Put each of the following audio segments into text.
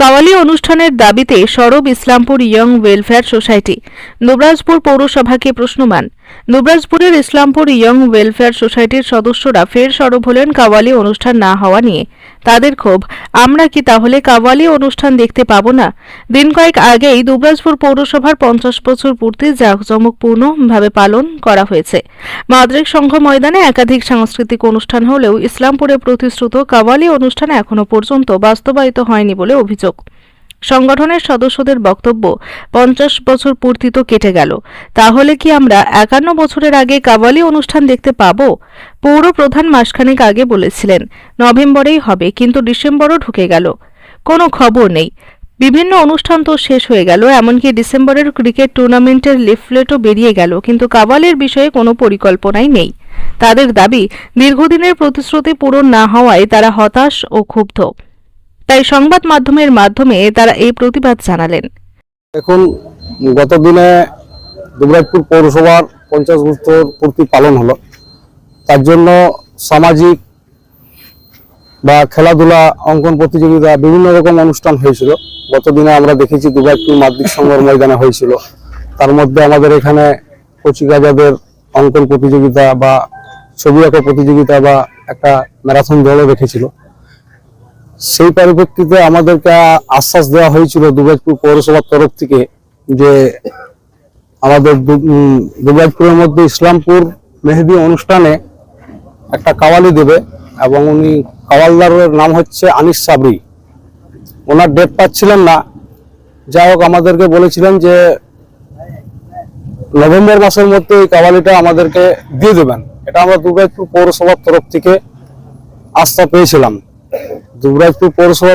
কাওয়ালি অনুষ্ঠানের দাবিতে সরব Islampur young welfare society. Dubrajpur পৌরসভাকে প্রশ্নমান দুবরাজপুরের ইসলামপুর ইয়ং ওয়েলফেয়ার সোসাইটির সদস্যরা ফের সরব হলেন কাওয়ালি অনুষ্ঠান না হওয়া নিয়ে। তাদের ক্ষোভ। আমরা কি তাহলে কাওয়ালি অনুষ্ঠান দেখতে পাব না? দিন কয়েক আগেই দুবরাজপুর পৌরসভার পঞ্চাশ বছর পূর্তি জাঁকজমকপূর্ণভাবে পালন করা হয়েছে। মাদ্রিক সংঘ ময়দানে একাধিক সাংস্কৃতিক অনুষ্ঠান হলেও ইসলামপুরে প্রতিশ্রুত কাওয়ালি অনুষ্ঠান এখনও পর্যন্ত বাস্তবায়িত হয়নি বলে অভিযোগ। সংগঠনের সদস্যদের বক্তব্য পঞ্চাশ বছর পূর্তি তো কেটে গেল। তাহলে কি আমরা একান্ন বছরের আগে কাওয়ালি অনুষ্ঠান দেখতে পাবো? পৌর প্রধান মাসখানেক আগে বলেছিলেন, নভেম্বরেই হবে, কিন্তু ডিসেম্বরও ঢুকে গেল। কোনো খবর নেই। বিভিন্ন অনুষ্ঠান তো শেষ হয়ে গেল, এমনকি ডিসেম্বরের ক্রিকেট টুর্নামেন্টের লিফলেটও বেরিয়ে গেল, কিন্তু কাবালের বিষয়ে কোনো পরিকল্পনাই নেই। তাদের দাবি, দীর্ঘদিনের প্রতিশ্রুতি পূরণ না হওয়ায় তারা হতাশ ও ক্ষুব্ধ। তাই সংবাদ মাধ্যমের মাধ্যমে তারা এই প্রতিবাদ জানালেন। এখন গত দিনে দুবরাজপুর পৌরসভার পঞ্চাশ বছর পূর্তি পালন হলো। তার জন্য সামাজিক বা খেলাধুলা, অঙ্কন প্রতিযোগিতা, বিভিন্ন রকম অনুষ্ঠান হয়েছিল। গত দিনে আমরা দেখেছি দুবরাজপুর মাধ্যমিক সংঘর ময়দানে হয়েছিল। তার মধ্যে আমাদের এখানে কচিকাজাদের অঙ্কন প্রতিযোগিতা বা ছবি আঁকা প্রতিযোগিতা বা একটা ম্যারাথন দলও রেখেছিল সেই পরিপ্রেক্ষিতে আমাদেরকে আশ্বাস দেওয়া হয়েছিল দুবরাজপুর পৌরসভার তরফ থেকে যে আমাদের দু- মধ্যে ইসলামপুর মেহেদি অনুষ্ঠানে একটা কাওয়ালি দেবে এবং উনি কাওয়ালদারের নাম হচ্ছে আনিস সাবরি। ওনার ডেট পাচ্ছিলেন না। যাই হোক, আমাদেরকে বলেছিলেন যে নভেম্বর মাসের মধ্যে এই কাওয়ালিটা আমাদেরকে দিয়ে দেবেন। এটা আমরা দুবরাজপুর পৌরসভার তরফ থেকে আস্থা পেয়েছিলাম। দুবরাজপুর পৌরসভা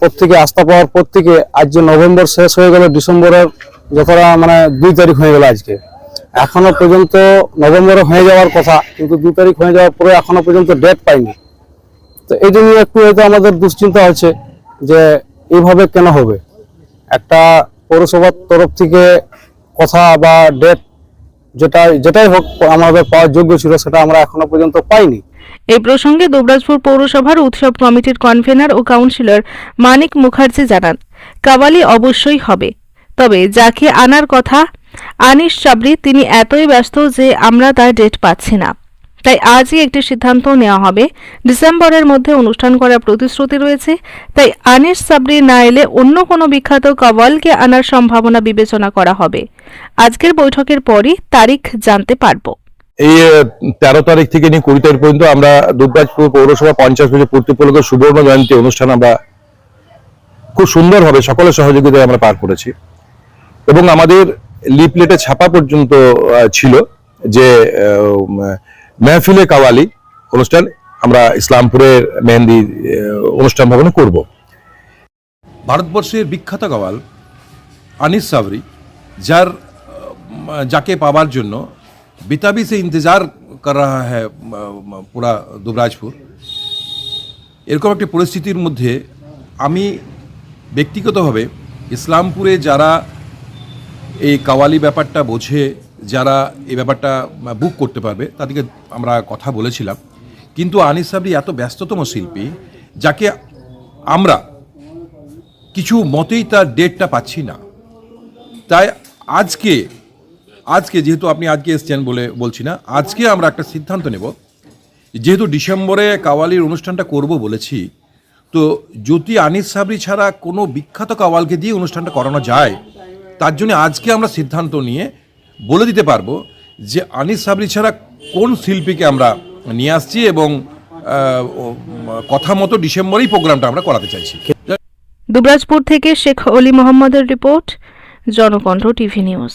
পর থেকে আস্থা পাওয়ার পর থেকে আজ যে নভেম্বর শেষ হয়ে গেল, ডিসেম্বরের যতটা মানে দুই তারিখ হয়ে গেল আজকে। এখনও পর্যন্ত নভেম্বরে হয়ে যাওয়ার কথা, কিন্তু দুই তারিখ হয়ে যাওয়ার পরে এখনও পর্যন্ত ডেট পাইনি। তো এই জন্য একটু হয়তো আমাদের দুশ্চিন্তা হচ্ছে যে এইভাবে কেন হবে? একটা পৌরসভার তরফ থেকে কথা বা ডেট যেটা যেটাই হোক, আমাদের পাওয়ার যোগ্য ছিল, সেটা আমরা এখনও পর্যন্ত পাইনি। এই প্রসঙ্গে দুবরাজপুর পৌরসভার উৎসব কমিটির কনভেনার ও কাউন্সিলর মানিক মুখার্জি জানান, কাবালি অবশ্যই হবে। তবে যাকে আনার কথা, আনিস সাবরি তিনি এতই ব্যস্ত যে আমরা তার ডেট পাচ্ছি না। তাই আজই একটি সিদ্ধান্ত নেওয়া হবে। ডিসেম্বরের মধ্যে অনুষ্ঠান করার প্রতিশ্রুতি রয়েছে। তাই আনিস সাবরি না এলে অন্য কোনো বিখ্যাত কাওয়ালকে আনার সম্ভাবনা বিবেচনা করা হবে। আজকের বৈঠকের পরই তারিখ জানতে পারব। এই তেরো তারিখ থেকে নিয়ে কুড়ি তারিখ পর্যন্ত আমরা দুবরাজপুর পৌরসভা পঞ্চাশ বছর পূর্তি উপলক্ষে সুবর্ণ জয়ন্তী অনুষ্ঠান আমরা খুব সুন্দরভাবে সকলের সহযোগিতায় আমরা পার করেছি। এবং আমাদের লিপলেটে ছাপা পর্যন্ত ছিল যে মেহফিলে কাওয়ালি অনুষ্ঠান আমরা ইসলামপুরের মেহেন্দি অনুষ্ঠান ভবনে করব। ভারতবর্ষের বিখ্যাত গাওয়াল আনিস সাবরি, যার যাকে পাওয়ার জন্য बेताबी से इंतज़ार कर रहा है अ, পুরা দুবরাজপুর এরকম একটি পরিস্থিতির মধ্যে আমি ব্যক্তিগতভাবে ইসলামপুরে যারা এই কাওয়ালি ব্যাপারটা বোঝে যারা এই ব্যাপারটা বুক করতে পারবে তাদেরকে আমরা কথা বলেছিলাম কিন্তু আনিস সাবরি এত ব্যস্ততম শিল্পী যাকে আমরা কিছু মতেই তার ডেটটা পাচ্ছি না তাই আজকে আজকে যেহেতু আপনি আজকে এসছেন বলে বলছি না, আজকে আমরা একটা সিদ্ধান্ত নেব। যেহেতু ডিসেম্বরে কাওয়ালির অনুষ্ঠানটা করব বলেছি, তো যদি আনিস সাবরি ছাড়া কোনো বিখ্যাত কাওয়ালকে দিয়ে অনুষ্ঠানটা করানো যায়, তার জন্য আজকে আমরা সিদ্ধান্ত নিয়ে বলে দিতে পারব যে আনিস সাবরি ছাড়া কোন শিল্পীকে আমরা নিয়ে আসছি এবং কথা মতো ডিসেম্বরেই প্রোগ্রামটা আমরা করাতে চাইছি। দুবরাজপুর থেকে শেখ অলি মোহাম্মদের রিপোর্ট, জনকণ্ঠ টিভি নিউজ।